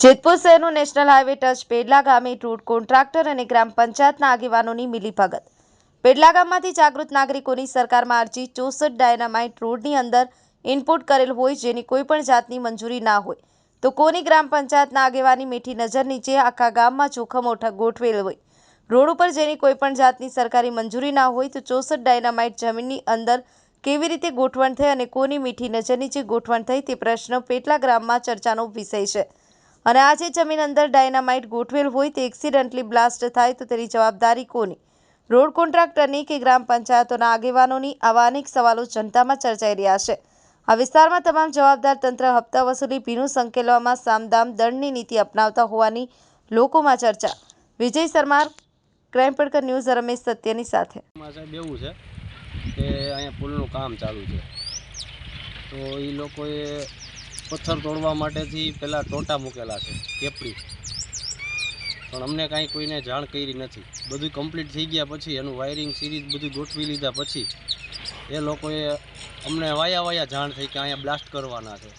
જેતપુર શહેરનું national highway touch પેડલા ગામે road contractor અને ગ્રામ પંચાયતના આગેવાનોની મિલીભગત પેડલા ગામમાંથી જાગૃત નાગરિકોની સરકારમાં અરજી ચોસઠ ડાયનામાઇટ રોડની અંદર ઇનપુટ કરેલ હોય જેની કોઈપણ જાતની મંજૂરી ના હોય, તો કોની ગ્રામ પંચાયતના આગેવાની મીઠી નજર નીચે આખા ગામમાં જોખમ ગોઠવેલ હોય? રોડ ઉપર જેની કોઈપણ જાતની સરકારી મંજૂરી ના હોય, તો ચોસઠ ડાયનામાઇટ જમીનની અંદર કેવી રીતે ગોઠવણ થઈ અને કોની મીઠી નજર નીચે ગોઠવણ થઈ તે પ્રશ્ન પેટલા ગ્રામમાં ચર્ચાનો વિષય છે. અને આ જે જમીન અંદર ડાયનામાઇટ ગોઠવેલ હોય તે એક્સિડન્ટલી બ્લાસ્ટ થાય તો તેની જવાબદારી કોની? રોડ કોન્ટ્રાક્ટરની કે ગ્રામ પંચાયતોના આગેવાનોની? આવા અનેક સવાલો જનતામાં ચર્ચાઈ રહ્યા છે. આ વિસ્તારમાં તમામ જવાબદાર તંત્ર હપ્તા વસૂલી ભીનું સંકેલવામાં સામદામ દંડની નીતિ અપનાવતા હોવાની લોકોમાં ચર્ચા. વિજય શર્મા ક્રાઇમ પડકર ન્યૂઝ, રમેશ સત્યની સાથે. એવું છે કે અહીંયા પુલનું કામ ચાલુ છે. તો એ લોકોએ પથ્થર તોડવા માટેથી પહેલાં ટોટા મૂકેલા છે, કેપડી. પણ અમને કાંઈ કોઈને જાણ કરી નથી. બધું કમ્પ્લીટ થઈ ગયા પછી એનું વાયરિંગ સિરીઝ બધું ગોઠવી લીધા પછી એ લોકોએ અમને વાયા વાયા જાણ થઈ કે અહીંયા બ્લાસ્ટ કરવાના છે.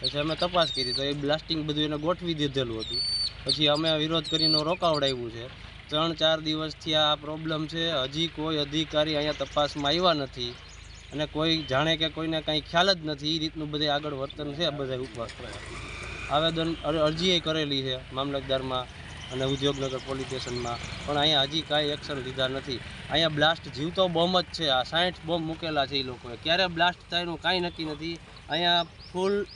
પછી અમે તપાસ કરી તો એ બ્લાસ્ટિંગ બધું એને ગોઠવી દીધેલું હતું. પછી અમે વિરોધ કરીને રોકાવડાવ્યું છે. ત્રણ ચાર દિવસથી આ પ્રોબ્લેમ છે. હજી કોઈ અધિકારી અહીંયા તપાસમાં આવ્યા નથી. અને કોઈ જાણે કે કોઈને કાંઈ ખ્યાલ જ નથી એ રીતનું બધે આગળ વર્તન છે બધા ઉપવાસ આવેદન અર- અરજી કરેલી છે મામલતદારમાં અને ઉદ્યોગનગર પોલીસ સ્ટેશનમાં. પણ અહીંયા હજી કાંઈ એક્શન લીધા નથી. અહીંયા બ્લાસ્ટ જીવતો બોમ્બ જ છે આ. સાઠ બોમ્બ મૂકેલા છે એ લોકોએ. ક્યારે બ્લાસ્ટ થાય એનું કાંઈ નક્કી નથી. અહીંયા ફૂલ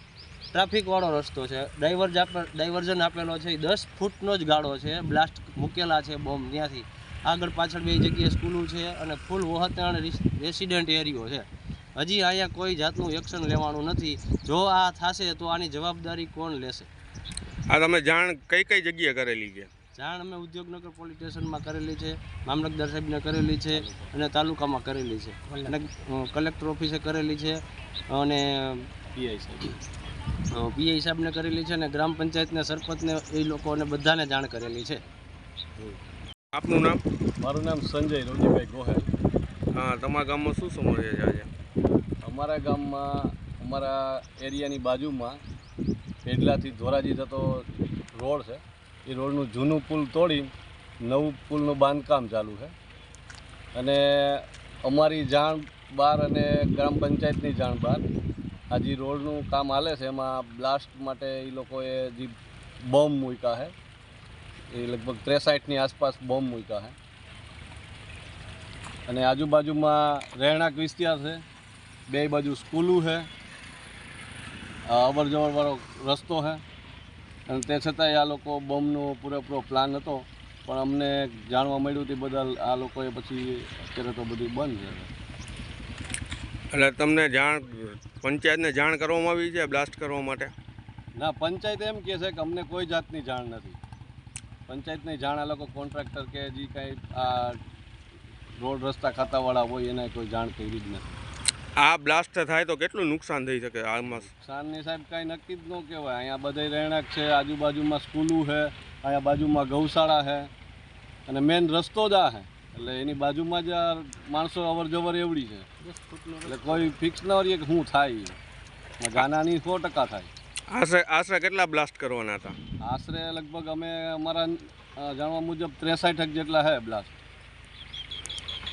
ટ્રાફિકવાળો રસ્તો છે. ડાઇવર્જ ડાયવર્ઝન આપેલો છે. એ દસ ફૂટનો જ ગાળો છે. બ્લાસ્ટ મૂકેલા છે બોમ્બ ત્યાંથી આગળ પાછળ બે જગ્યાએ સ્કૂલો છે અને ફૂલ વહતાણ રેસિડેન્ટ એરિયો છે. હજી અહીંયા કોઈ જાતનું એક્શન લેવાનું નથી. જો આ થશે તો આની જવાબદારી કોણ લેશે? આ તમે જાણ કઈ કઈ જગ્યાએ કરેલી છે? જાણ અમે ઉદ્યોગનગર પોલીસ સ્ટેશનમાં કરેલી છે મામલતદાર સાહેબને કરેલી છે અને તાલુકામાં કરેલી છે. અને કલેક્ટર ઓફિસે કરેલી છે અને પીઆઈ સાહેબ. પીઆઈ સાહેબને કરેલી છે અને ગ્રામ પંચાયતને સરપંચને એ લોકોને બધાને જાણ કરેલી છે. આપનું નામ? મારું નામ સંજય રોજીભાઈ ગોહેલ. હા તમારા ગામમાં શું સમસ્યા છે આજે? અમારા ગામમાં અમારા એરિયાની બાજુમાં પેડલાથી ધોરાજી જતો રોડ છે. એ રોડનું જૂનું પુલ તોડી નવું પુલનું બાંધકામ ચાલુ છે. અને અમારી જાણ બહાર અને ગ્રામ પંચાયતની જાણ બહાર આ જે રોડનું કામ હાલે છે. એમાં બ્લાસ્ટ માટે એ લોકોએ જે બોમ્બ મૂક્યા છે. એ લગભગ ત્રેસાઠની આસપાસ બોમ્બ મૂક્યા છે. અને આજુબાજુમાં રહેણાંક વિસ્તાર છે. બે બાજુ સ્કૂલું છે. અવર જવરવાળો રસ્તો છે. અને તે છતાંય આ લોકો બોમ્બનો પૂરેપૂરો પ્લાન હતો. પણ અમને જાણવા મળ્યું તે બદલ આ લોકોએ પછી અત્યારે તો બધું બંધ છે. એટલે તમને જાણ પંચાયતને જાણ કરવામાં આવી છે બ્લાસ્ટ કરવા માટે? ના પંચાયત એમ કહે છે કે અમને કોઈ જાતની જાણ નથી. પંચાયતની જાણ આ લોકો કોન્ટ્રાક્ટર કે જે કાંઈ આ રોડ રસ્તા ખાતાવાળા હોય એને કોઈ જાણ કરી જ નથી. આ બ્લાસ્ટ થાય તો કેટલું નુકસાન થઈ શકે આમાં? નુકસાનની સાહેબ કાંઈ નક્કી જ ન કહેવાય. અહીંયા બધા રહેણાંક છે આજુબાજુમાં સ્કૂલો છે અહીંયા બાજુમાં ગૌશાળા છે અને મેન રસ્તો જ આ છે. એટલે એની બાજુમાં જ આ માણસો અવર જવર એવડી છે. એટલે કોઈ ફિક્સ ન રહીએ કે શું થાય. ગાનાની સો ટકા થાય. આશરે આશરે કેટલા બ્લાસ્ટ કરવાના હતા? આશરે લગભગ અમે અમારા જાણવા મુજબ ત્રેસાઠ જેટલા છે બ્લાસ્ટ